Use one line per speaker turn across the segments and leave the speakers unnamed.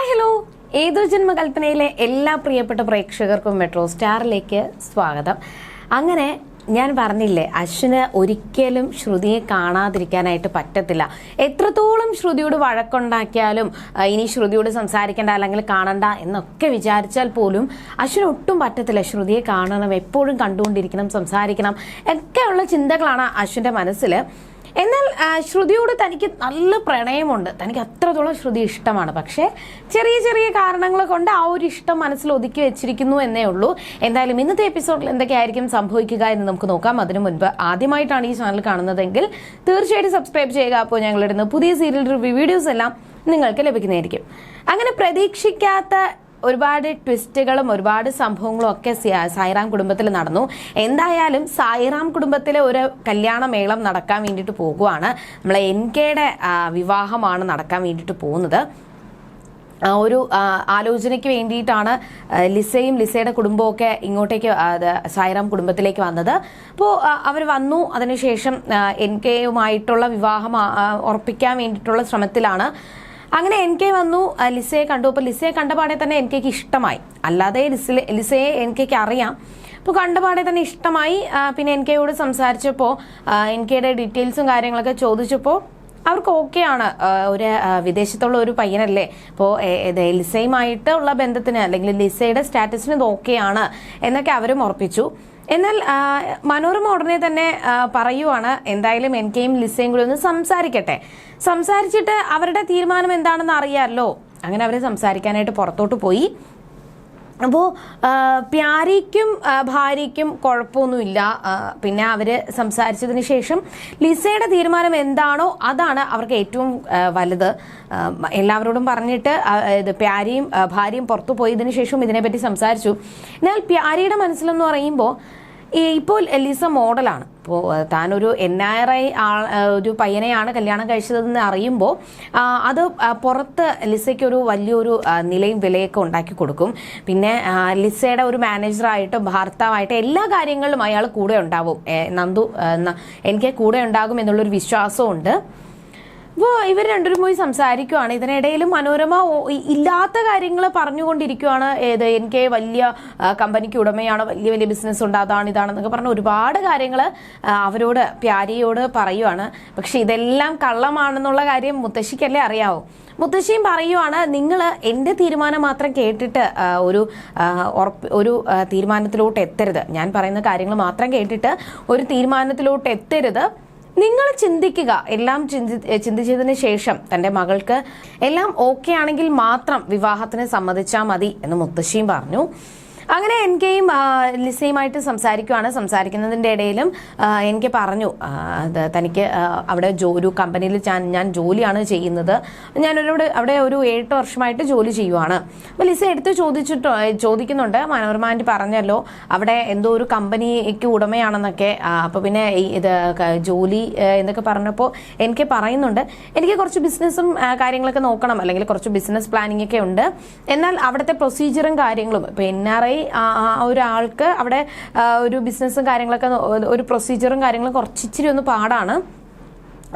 Hi hello ഏതോ ജന്മകൽപ്പനയിലെ എല്ലാ പ്രിയപ്പെട്ട പ്രേക്ഷകർക്കും മെട്രോ സ്റ്റാറിലേക്ക് സ്വാഗതം. അങ്ങനെ ഞാൻ പറഞ്ഞില്ലേ അശ്വിന് ഒരിക്കലും ശ്രുതിയെ കാണാതിരിക്കാനായിട്ട് പറ്റത്തില്ല. എത്രത്തോളം ശ്രുതിയോട് വഴക്കുണ്ടാക്കിയാലും ഇനി ശ്രുതിയോട് സംസാരിക്കേണ്ട അല്ലെങ്കിൽ കാണണ്ട എന്നൊക്കെ വിചാരിച്ചാൽ പോലും അശ്വിന് ഒട്ടും പറ്റത്തില്ല ശ്രുതിയെ കാണണം എപ്പോഴും കണ്ടുകൊണ്ടിരിക്കണം സംസാരിക്കണം. ഒക്കെയുള്ള ചിന്തകളാണ് അശ്വിന്റെ മനസ്സിൽ എന്നാൽ ശ്രുതിയോട് തനിക്ക് നല്ല പ്രണയമുണ്ട്. തനിക്ക് അത്രത്തോളം ശ്രുതി ഇഷ്ടമാണ്. പക്ഷേ ചെറിയ ചെറിയ കാരണങ്ങൾ കൊണ്ട് ആ ഒരു ഇഷ്ടം മനസ്സിൽ ഒതുക്കി വെച്ചിരിക്കുന്നു എന്നേ ഉള്ളൂ. എന്തായാലും ഇന്നത്തെ എപ്പിസോഡിൽ എന്തൊക്കെയായിരിക്കും സംഭവിക്കുക എന്ന് നമുക്ക് നോക്കാം. അതിനു മുൻപ് ആദ്യമായിട്ടാണ് ഈ ചാനൽ കാണുന്നതെങ്കിൽ തീർച്ചയായിട്ടും സബ്സ്ക്രൈബ് ചെയ്യുക. അപ്പോൾ ഞങ്ങളിടുന്ന പുതിയ സീരിയൽ റിവ്യൂ വീഡിയോസ് എല്ലാം നിങ്ങൾക്ക് ലഭിക്കുന്നതായിരിക്കും. അങ്ങനെ പ്രതീക്ഷിക്കാത്ത ഒരുപാട് ട്വിസ്റ്റുകളും ഒരുപാട് സംഭവങ്ങളും ഒക്കെ സായിറാം കുടുംബത്തിൽ നടന്നു. എന്തായാലും സായിറാം കുടുംബത്തിലെ ഒരു കല്യാണ മേളം നടക്കാൻ വേണ്ടിയിട്ട് പോകുവാണ്. നമ്മളെ എൻ കെയുടെ വിവാഹമാണ് നടക്കാൻ വേണ്ടിയിട്ട് പോകുന്നത്. ഒരു ആലോചനയ്ക്ക് വേണ്ടിയിട്ടാണ് ലിസയും ലിസയുടെ കുടുംബമൊക്കെ ഇങ്ങോട്ടേക്ക് സായിറാം കുടുംബത്തിലേക്ക് വന്നത്. അപ്പോൾ അവർ വന്നു. അതിനുശേഷം എൻ കെയുമായിട്ടുള്ള വിവാഹം ഉറപ്പിക്കാൻ വേണ്ടിയിട്ടുള്ള ശ്രമത്തിലാണ്. അങ്ങനെ എൻ കെ വന്നു. ലിസയെ കണ്ടു. അപ്പോൾ ലിസയെ കണ്ടപാടെ തന്നെ എൻ കെക്ക് ഇഷ്ടമായി. അല്ലാതെ ലിസയെ എൻ കെക്ക് അറിയാം. അപ്പോൾ കണ്ടപാടെ തന്നെ ഇഷ്ടമായി. പിന്നെ എൻ കെയോട് സംസാരിച്ചപ്പോൾ എൻ കെയുടെ ഡീറ്റെയിൽസും കാര്യങ്ങളൊക്കെ ചോദിച്ചപ്പോൾ അവർക്ക് ആണ്. ഒരു വിദേശത്തുള്ള ഒരു പയ്യനല്ലേ. അപ്പോൾ ലിസയുമായിട്ട് ഉള്ള ബന്ധത്തിന് അല്ലെങ്കിൽ ലിസയുടെ സ്റ്റാറ്റസിന് ഇത് ഓക്കെയാണ് എന്നൊക്കെ അവരും ഉറപ്പിച്ചു. എന്നാൽ മനോരമ ഉടനെ തന്നെ പറയുവാണ്. എന്തായാലും എനിക്കെയും ലിസയും കൂടി ഒന്ന് സംസാരിക്കട്ടെ. സംസാരിച്ചിട്ട് അവരുടെ തീരുമാനം എന്താണെന്ന് അറിയാമല്ലോ അങ്ങനെ അവർ സംസാരിക്കാനായിട്ട് പുറത്തോട്ട് പോയി. അപ്പോൾ പ്യാരിക്കും ഭാര്യയ്ക്കും കുഴപ്പമൊന്നുമില്ല. പിന്നെ അവർ സംസാരിച്ചതിന് ശേഷം ലിസയുടെ തീരുമാനം എന്താണോ അതാണ് അവർക്ക് ഏറ്റവും വലുത്. എല്ലാവരോടും പറഞ്ഞിട്ട് ഇത് പ്യാരിയും ഭാര്യയും പുറത്തു പോയതിനു ശേഷം ഇതിനെപ്പറ്റി സംസാരിച്ചു. എന്നാൽ പ്യാരിയുടെ മനസ്സിലെന്ന് പറയുമ്പോൾ ഇപ്പോൾ എലിസ മോഡലാണ്. ഇപ്പോൾ താനൊരു എൻ ആർ ഐ ഒരു പയ്യനെയാണ് കല്യാണം കഴിച്ചതെന്ന് അറിയുമ്പോൾ അത് പുറത്ത് ലിസയ്ക്ക് ഒരു വലിയൊരു നിലയും വിലയൊക്കെ ഉണ്ടാക്കി കൊടുക്കും. പിന്നെ ലിസയുടെ ഒരു മാനേജറായിട്ട് ഭർത്താവായിട്ട് എല്ലാ കാര്യങ്ങളിലും അയാൾ കൂടെ ഉണ്ടാവും. നന്ദു എനിക്ക് കൂടെ ഉണ്ടാകും എന്നുള്ളൊരു വിശ്വാസവും ഉണ്ട് അപ്പോൾ ഇവർ രണ്ടുപേരും പോയി സംസാരിക്കുവാണ്. ഇതിനിടയിൽ മനോരമ ഇല്ലാത്ത കാര്യങ്ങൾ പറഞ്ഞുകൊണ്ടിരിക്കുവാണ്. ഏത് എനിക്ക് വലിയ കമ്പനിക്ക് ഉടമയാണ് വലിയ വലിയ ബിസിനസ് ഉണ്ട് അതാണ് ഇതാണെന്നൊക്കെ പറഞ്ഞ ഒരുപാട് കാര്യങ്ങൾ അവരോട് പ്യാരിയോട് പറയുവാണ്. പക്ഷെ ഇതെല്ലാം കള്ളമാണെന്നുള്ള കാര്യം മുത്തശ്ശിക്കല്ലേ അറിയാവൂ. മുത്തശ്ശിയും പറയുവാണ് നിങ്ങൾ എന്റെ തീരുമാനം മാത്രം കേട്ടിട്ട് ഒരു ഒരു തീരുമാനത്തിലോട്ട് എത്തരുത്. ഞാൻ പറയുന്ന കാര്യങ്ങൾ മാത്രം കേട്ടിട്ട് ഒരു തീരുമാനത്തിലോട്ട് എത്തരുത്. നിങ്ങൾ ചിന്തിക്കുക. എല്ലാം ചിന്തി ചിന്തിച്ചതിന് ശേഷം തന്റെ മകൾക്ക് എല്ലാം ഓക്കെ ആണെങ്കിൽ മാത്രം വിവാഹത്തിന് സമ്മതിച്ചാൽ മതി എന്ന് മുത്തശ്ശിയും പറഞ്ഞു. അങ്ങനെ എനിക്കെയും ലിസയുമായിട്ട് സംസാരിക്കുവാണ്. സംസാരിക്കുന്നതിന്റെ ഇടയിലും എനിക്ക് പറഞ്ഞു തനിക്ക് അവിടെ ഒരു കമ്പനിയിൽ ഞാൻ ജോലിയാണ് ചെയ്യുന്നത്. ഞാനൊരു അവിടെ ഒരു എട്ട് വർഷമായിട്ട് ജോലി ചെയ്യുവാണ്. അപ്പോൾ ലിസ എടുത്ത് ചോദിച്ചിട്ട് ചോദിക്കുന്നുണ്ട്. മനോരമ പറഞ്ഞല്ലോ അവിടെ എന്തോ ഒരു കമ്പനിക്ക് ഉടമയാണെന്നൊക്കെ. അപ്പോൾ പിന്നെ ഇത് ജോലി എന്നൊക്കെ പറഞ്ഞപ്പോൾ എനിക്ക് പറയുന്നുണ്ട്. എനിക്ക് കുറച്ച് ബിസിനസ്സും കാര്യങ്ങളൊക്കെ നോക്കണം. അല്ലെങ്കിൽ കുറച്ച് ബിസിനസ് പ്ലാനിങ് ഒക്കെ ഉണ്ട്. എന്നാൽ അവിടുത്തെ പ്രൊസീജിയറും കാര്യങ്ങളും ഇപ്പോൾ എൻ ആർ ഐ ഒരാൾക്ക് അവിടെ ഒരു ബിസിനസ്സും കാര്യങ്ങളൊക്കെ ഒരു പ്രൊസീജിയറും കാര്യങ്ങളും കുറച്ച് ഇച്ചിരി ഒന്ന് പാടാണ്.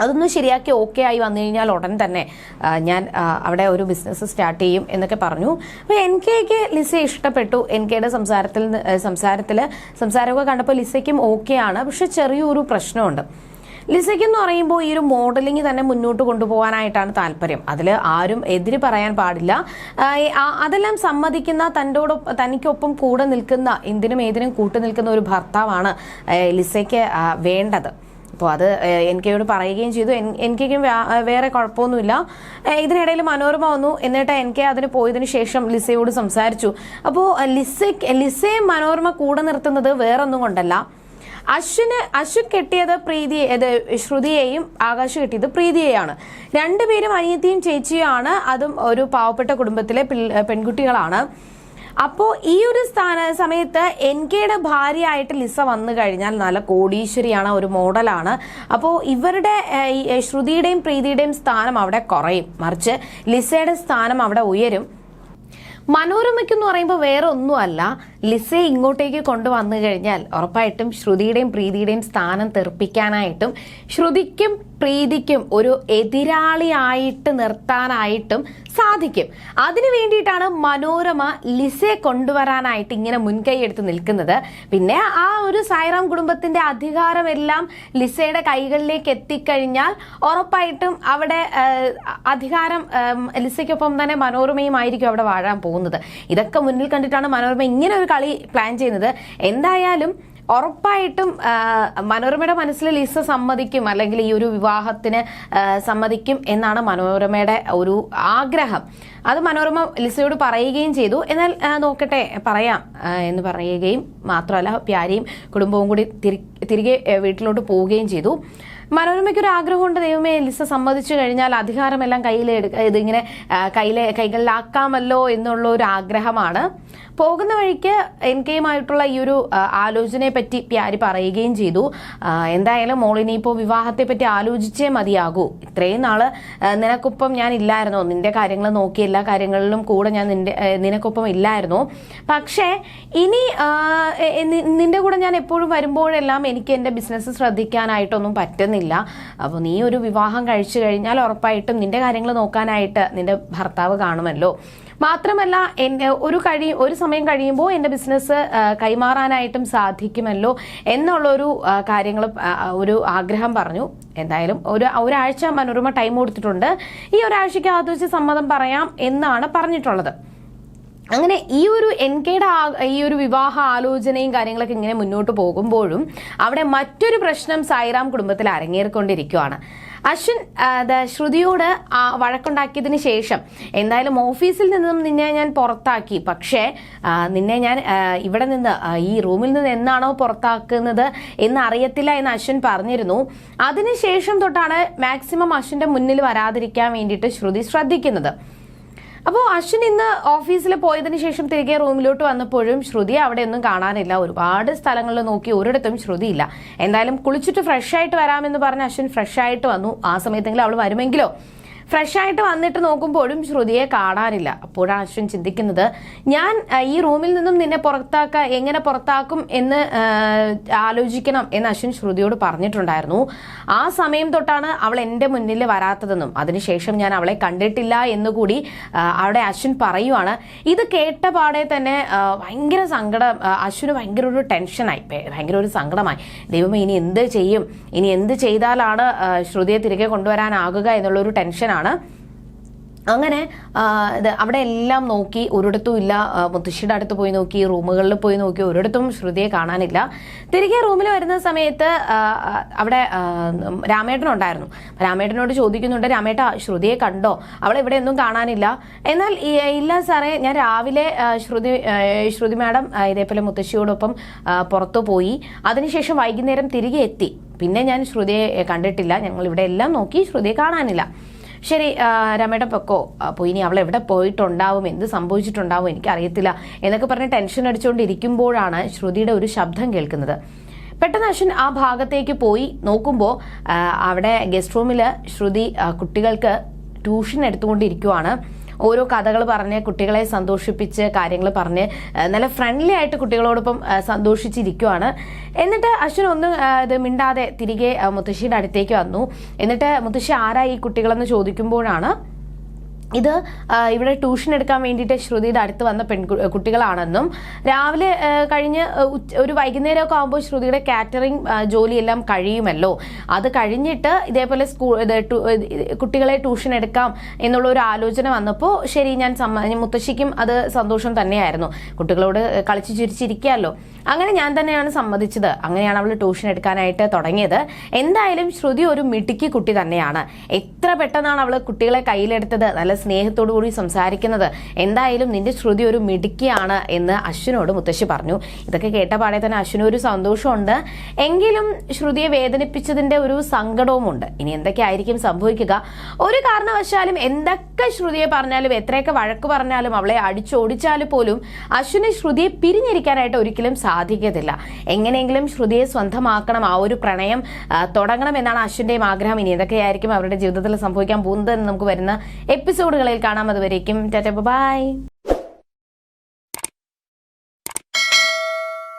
അതൊന്ന് ശരിയാക്കി ഓക്കെ ആയി വന്നു കഴിഞ്ഞാൽ ഉടൻ തന്നെ ഞാൻ അവിടെ ഒരു ബിസിനസ് സ്റ്റാർട്ട് ചെയ്യും എന്നൊക്കെ പറഞ്ഞു. അപ്പോൾ എൻ കെക്ക് ലിസയെ ഇഷ്ടപ്പെട്ടു. എൻ കെയുടെ സംസാരത്തിൽ സംസാരത്തിൽ സംസാരമൊക്കെ കണ്ടപ്പോൾ ലിസയ്ക്കും ആണ്. പക്ഷെ ചെറിയൊരു പ്രശ്നമുണ്ട്. ലിസയ്ക്ക് എന്ന് പറയുമ്പോൾ ഈ ഒരു മോഡലിംഗ് തന്നെ മുന്നോട്ട് കൊണ്ടുപോകാനായിട്ടാണ് താല്പര്യം. അതിൽ ആരും എതിര് പറയാൻ പാടില്ല. അതെല്ലാം സമ്മതിക്കുന്ന തന്റെയോടൊപ്പം തനിക്കൊപ്പം കൂടെ നിൽക്കുന്ന എന്തിനും ഏതിനും കൂട്ടു നിൽക്കുന്ന ഒരു ഭർത്താവാണ് ലിസയ്ക്ക് വേണ്ടത്. അപ്പോൾ അത് എനിക്കോട് പറയുകയും ചെയ്തു. എൻ- കെക്കും വേറെ കുഴപ്പമൊന്നുമില്ല. ഇതിനിടയിൽ മനോരമ വന്നു. എന്നിട്ട് എൻ കെ അതിന് പോയതിനു ശേഷം ലിസയോട് സംസാരിച്ചു. അപ്പോൾ ലിസയ്ക്ക് ലിസയെ മനോരമ കൂടെ നിർത്തുന്നത് വേറൊന്നും കൊണ്ടല്ല. അശ്വിന് അശ്വിൻ കെട്ടിയത് പ്രീതി ശ്രുതിയെയും ആകാശ് കെട്ടിയത് പ്രീതിയെയാണ്. രണ്ടുപേരും അനിയത്തിയും ചേച്ചിയുമാണ്. അതും ഒരു പാവപ്പെട്ട കുടുംബത്തിലെ പെൺകുട്ടികളാണ്. അപ്പോ ഈ ഒരു സ്ഥാന സമയത്ത് എൻ കെയുടെ ഭാര്യയായിട്ട് ലിസ വന്നു കഴിഞ്ഞാൽ നല്ല കോടീശ്വരിയാണ് ഒരു മോഡലാണ്. അപ്പോ ഇവരുടെ ശ്രുതിയുടെയും പ്രീതിയുടെയും സ്ഥാനം അവിടെ കുറയും. മറിച്ച് ലിസയുടെ സ്ഥാനം അവിടെ ഉയരും. മനോരമയ്ക്ക് എന്ന് പറയുമ്പോൾ വേറെ ഒന്നുമല്ല. ലിസയെ ഇങ്ങോട്ടേക്ക് കൊണ്ടുവന്നു കഴിഞ്ഞാൽ ഉറപ്പായിട്ടും ശ്രുതിയുടെയും പ്രീതിയുടെയും സ്ഥാനം തെറിപ്പിക്കാനായിട്ടും ശ്രുതിക്കും പ്രീതിക്കും ഒരു എതിരാളിയായിട്ട് നിർത്താനായിട്ടും സാധിക്കും. അതിനു വേണ്ടിയിട്ടാണ് മനോരമ ലിസയെ കൊണ്ടുവരാനായിട്ട് ഇങ്ങനെ മുൻകൈ എടുത്ത് നിൽക്കുന്നത്. പിന്നെ ആ ഒരു സായിറാം കുടുംബത്തിന്റെ അധികാരമെല്ലാം ലിസയുടെ കൈകളിലേക്ക് എത്തിക്കഴിഞ്ഞാൽ ഉറപ്പായിട്ടും അവിടെ അധികാരം ലിസയ്ക്കൊപ്പം തന്നെ മനോരമയുമായിരിക്കും അവിടെ വാഴാൻ പോകുന്നത്. ഇതൊക്കെ മുന്നിൽ കണ്ടിട്ടാണ് മനോരമ ഇങ്ങനെ ഒരു കളി പ്ലാൻ ചെയ്യുന്നത്. എന്തായാലും ഉറപ്പായിട്ടും മനോരമയുടെ മനസ്സിൽ ലിസ സമ്മതിക്കും അല്ലെങ്കിൽ ഈ ഒരു വിവാഹത്തിന് സമ്മതിക്കും എന്നാണ് മനോരമയുടെ ഒരു ആഗ്രഹം. അത് മനോരമ ലിസയോട് പറയുകയും ചെയ്തു. എന്നാൽ നോക്കട്ടെ പറയാം എന്ന് പറയുകയും മാത്രമല്ല പ്യാരിയും കുടുംബവും കൂടി തിരികെ വീട്ടിലോട്ട് പോവുകയും ചെയ്തു. മനോരമയ്ക്ക് ഒരു ആഗ്രഹമുണ്ട് ദൈവമേ ലിസ സമ്മതിച്ചു കഴിഞ്ഞാൽ അധികാരമെല്ലാം കയ്യിൽ ഇതിങ്ങനെ കയ്യിലെ കൈകളിലാക്കാമല്ലോ എന്നുള്ള ഒരു ആഗ്രഹമാണ്. പോകുന്ന വഴിക്ക് എൻ കെയുമായിട്ടുള്ള ഈ ഒരു ആലോചനയെ പറ്റി പ്യാരി പറയുകയും ചെയ്തു. എന്തായാലും മോളിനിയിപ്പോൾ വിവാഹത്തെ പറ്റി ആലോചിച്ചേ മതിയാകൂ. ഇത്രയും നാൾ നിനക്കൊപ്പം ഞാൻ ഇല്ലായിരുന്നു. നിന്റെ കാര്യങ്ങൾ നോക്കി എല്ലാ കാര്യങ്ങളിലും കൂടെ ഞാൻ നിന്റെ നിനക്കൊപ്പം ഇല്ലായിരുന്നു. പക്ഷേ ഇനി നിന്റെ കൂടെ ഞാൻ എപ്പോഴും വരുമ്പോഴെല്ലാം എനിക്ക് എന്റെ ബിസിനസ് ശ്രദ്ധിക്കാനായിട്ടൊന്നും പറ്റുന്നില്ല. അപ്പോൾ നീ ഒരു വിവാഹം കഴിച്ചു കഴിഞ്ഞാൽ ഉറപ്പായിട്ടും നിന്റെ കാര്യങ്ങൾ നോക്കാനായിട്ട് നിന്റെ ഭർത്താവ് കാണുമല്ലോ. മാത്രമല്ല എന്റെ ഒരു കഴി ഒരു സമയം കഴിയുമ്പോൾ എന്റെ ബിസിനസ് കൈമാറാനായിട്ടും സാധിക്കുമല്ലോ എന്നുള്ളൊരു കാര്യങ്ങൾ ഒരു ആഗ്രഹം പറഞ്ഞു. എന്തായാലും ഒരു ഒരാഴ്ച മനോരമ ടൈം കൊടുത്തിട്ടുണ്ട്. ഈ ഒരാഴ്ചയ്ക്ക് വെച്ച് സമ്മതം പറയാം എന്നാണ് പറഞ്ഞിട്ടുള്ളത്. അങ്ങനെ ഈ ഒരു എൻ കെയുടെ ഈ ഒരു വിവാഹ ആലോചനയും കാര്യങ്ങളൊക്കെ ഇങ്ങനെ മുന്നോട്ട് പോകുമ്പോഴും അവിടെ മറ്റൊരു പ്രശ്നം സായിറാം കുടുംബത്തിൽ അരങ്ങേറിക്കൊണ്ടിരിക്കുകയാണ് അശ്വിൻ ശ്രുതിയോട് ആ, വഴക്കുണ്ടാക്കിയതിന് ശേഷം എന്തായാലും ഓഫീസിൽ നിന്നും നിന്നെ ഞാൻ പുറത്താക്കി. പക്ഷേ നിന്നെ ഞാൻ ഇവിടെ നിന്ന് ഈ റൂമിൽ നിന്ന് എന്നാണോ പുറത്താക്കുന്നത് എന്ന് അറിയത്തില്ല എന്ന് അശ്വിൻ പറഞ്ഞിരുന്നു. അതിനുശേഷം തൊട്ടാണ് മാക്സിമം അശ്വിന്റെ മുന്നിൽ വരാതിരിക്കാൻ വേണ്ടിയിട്ട് ശ്രുതി ശ്രദ്ധിക്കുന്നത്. അപ്പോൾ അശ്വിൻ ഇന്ന് ഓഫീസിൽ പോയതിനു ശേഷം തിരികെ റൂമിലോട്ട് വന്നപ്പോഴും ശ്രുതി അവിടെ ഒന്നും കാണാനില്ല. ഒരുപാട് സ്ഥലങ്ങളിൽ നോക്കി ഒരിടത്തും ശ്രുതിയില്ല. എന്തായാലും കുളിച്ചിട്ട് ഫ്രഷ് ആയിട്ട് വരാമെന്ന് പറഞ്ഞ് അശ്വിൻ ഫ്രഷ് ആയിട്ട് വന്നു. ആ സമയത്തെങ്കിലും അവൾ വരുമെങ്കിലോ? ഫ്രഷ് ആയിട്ട് വന്നിട്ട് നോക്കുമ്പോഴും ശ്രുതിയെ കാണാനില്ല. അപ്പോഴാണ് അശ്വിൻ ചിന്തിക്കുന്നത് ഞാൻ ഈ റൂമിൽ നിന്നും നിന്നെ പുറത്താക്ക എങ്ങനെ പുറത്താക്കും എന്ന് ആലോചിക്കണം എന്ന് അശ്വിൻ ശ്രുതിയോട് പറഞ്ഞിട്ടുണ്ടായിരുന്നു. ആ സമയം തൊട്ടാണ് അവൾ എന്റെ മുന്നിൽ വരാത്തതെന്നും അതിനുശേഷം ഞാൻ അവളെ കണ്ടിട്ടില്ല എന്നുകൂടി അവിടെ അശ്വിൻ പറയുവാണ്. ഇത് കേട്ട പാടെ തന്നെ ഭയങ്കര സങ്കടം അശ്വിന് ഭയങ്കര ഒരു ടെൻഷനായി ഭയ- ഭയങ്കര ഒരു സങ്കടമായി. ദൈവം ഇനി എന്ത് ചെയ്യും? ഇനി എന്ത് ചെയ്താലാണ് ശ്രുതിയെ തിരികെ കൊണ്ടുവരാനാകുക എന്നുള്ളൊരു ടെൻഷനാണ് അങ്ങനെ അവിടെ എല്ലാം നോക്കി ഒരിടത്തും ഇല്ല. മുത്തശ്ശിയുടെ അടുത്ത് പോയി നോക്കി റൂമുകളിൽ പോയി നോക്കി ഒരിടത്തും ശ്രുതിയെ കാണാനില്ല. തിരികെ റൂമിൽ വരുന്ന സമയത്ത് അവിടെ രാമേട്ടനുണ്ടായിരുന്നു രാമേട്ടനോട് ചോദിക്കുന്നുണ്ട് രാമേട്ട ശ്രുതിയെ കണ്ടോ? അവളെ ഇവിടെ ഒന്നും കാണാനില്ല. എന്നാൽ ഇല്ല സാറേ ഞാൻ രാവിലെ ശ്രുതി ശ്രുതി മാഡം ഇതേപോലെ മുത്തശ്ശിയോടൊപ്പം പുറത്തു പോയി. അതിനുശേഷം വൈകുന്നേരം തിരികെ എത്തി. പിന്നെ ഞാൻ ശ്രുതിയെ കണ്ടിട്ടില്ല. ഞങ്ങൾ ഇവിടെ എല്ലാം നോക്കി ശ്രുതിയെ കാണാനില്ല. ശരി രമയുടെ പൊക്കോ? അപ്പോൾ ഇനി അവൾ എവിടെ പോയിട്ടുണ്ടാവും? എന്ത് സംഭവിച്ചിട്ടുണ്ടാവും? എനിക്കറിയത്തില്ല. എന്നൊക്കെ പറഞ്ഞ് ടെൻഷൻ അടിച്ചുകൊണ്ടിരിക്കുമ്പോഴാണ് ശ്രുതിയുടെ ഒരു ശബ്ദം കേൾക്കുന്നത്. പെട്ടെന്ന് അശ്വിൻ ആ ഭാഗത്തേക്ക് പോയി നോക്കുമ്പോൾ അവിടെ ഗസ്റ്റ് റൂമിൽ ശ്രുതി കുട്ടികൾക്ക് ട്യൂഷൻ എടുത്തുകൊണ്ടിരിക്കുവാണ്. ഓരോ കഥകൾ പറഞ്ഞ് കുട്ടികളെ സന്തോഷിപ്പിച്ച് കാര്യങ്ങൾ പറഞ്ഞ് നല്ല ഫ്രണ്ട്ലി ആയിട്ട് കുട്ടികളോടൊപ്പം സന്തോഷിച്ചിരിക്കുവാണ്. എന്നിട്ട് അശ്വിൻ ഒന്നും ഇത് മിണ്ടാതെ തിരികെ മുത്തശ്ശിയുടെ അടുത്തേക്ക് വന്നു. എന്നിട്ട് മുത്തശ്ശി ആരാ ഈ കുട്ടികളെന്ന് ചോദിക്കുമ്പോഴാണ് ഇത് ഇവിടെ ട്യൂഷൻ എടുക്കാൻ വേണ്ടിയിട്ട് ശ്രുതിയുടെ അടുത്ത് വന്ന പെൺകു കുട്ടികളാണെന്നും രാവിലെ കഴിഞ്ഞ് ഒരു വൈകുന്നേരമൊക്കെ ആകുമ്പോൾ ശ്രുതിയുടെ കാറ്ററിംഗ് ജോലിയെല്ലാം കഴിയുമല്ലോ. അത് കഴിഞ്ഞിട്ട് ഇതേപോലെ സ്കൂൾ കുട്ടികളെ ട്യൂഷൻ എടുക്കാം എന്നുള്ള ഒരു ആലോചന വന്നപ്പോൾ ശരി ഞാൻ മുത്തശ്ശിക്കും അത് സന്തോഷം തന്നെയായിരുന്നു. കുട്ടികളോട് കളിച്ച് ചിരിച്ചിരിക്കാമല്ലോ അങ്ങനെ ഞാൻ തന്നെയാണ് സമ്മതിച്ചത്. അങ്ങനെയാണ് അവൾ ട്യൂഷൻ എടുക്കാനായിട്ട് തുടങ്ങിയത്. എന്തായാലും ശ്രുതി ഒരു മിടുക്കി കുട്ടി തന്നെയാണ്. എത്ര പെട്ടെന്നാണ് അവൾ കുട്ടികളെ കയ്യിലെടുത്തത്? നല്ല സ്നേഹത്തോടു കൂടി സംസാരിക്കുന്നത്. എന്തായാലും നിന്റെ ശ്രുതി ഒരു മിടുക്കിയാണ് എന്ന് അശ്വിനോട് മുത്തശ്ശി പറഞ്ഞു. ഇതൊക്കെ കേട്ട പാടെ തന്നെ അശ്വിനൊരു സന്തോഷമുണ്ട്. എങ്കിലും ശ്രുതിയെ വേദനിപ്പിച്ചതിന്റെ ഒരു സങ്കടവുമുണ്ട്. ഇനി എന്തൊക്കെ ആയിരിക്കും സംഭവിക്കുക? ഒരു കാരണവശാലും എന്തൊക്കെ ശ്രുതിയെ പറഞ്ഞാലും എത്രയൊക്കെ വഴക്ക് പറഞ്ഞാലും അവളെ അടിച്ചോടിച്ചാലും പോലും അശ്വിനെ ശ്രുതിയെ പിരിഞ്ഞിരിക്കാനായിട്ട് ഒരിക്കലും സാധിക്കത്തില്ല. എങ്ങനെയെങ്കിലും ശ്രുതിയെ സ്വന്തമാക്കണം. ആ ഒരു പ്രണയം തുടങ്ങണം എന്നാണ് അശ്വിന്റെയും ആഗ്രഹം. ഇനി എന്തൊക്കെയായിരിക്കും അവരുടെ ജീവിതത്തിൽ സംഭവിക്കാൻ പോകുന്നത് എന്ന് നമുക്ക് വരുന്ന എപ്പിസോഡുകളിൽ കാണാം. അതുവരേക്കും ബൈ.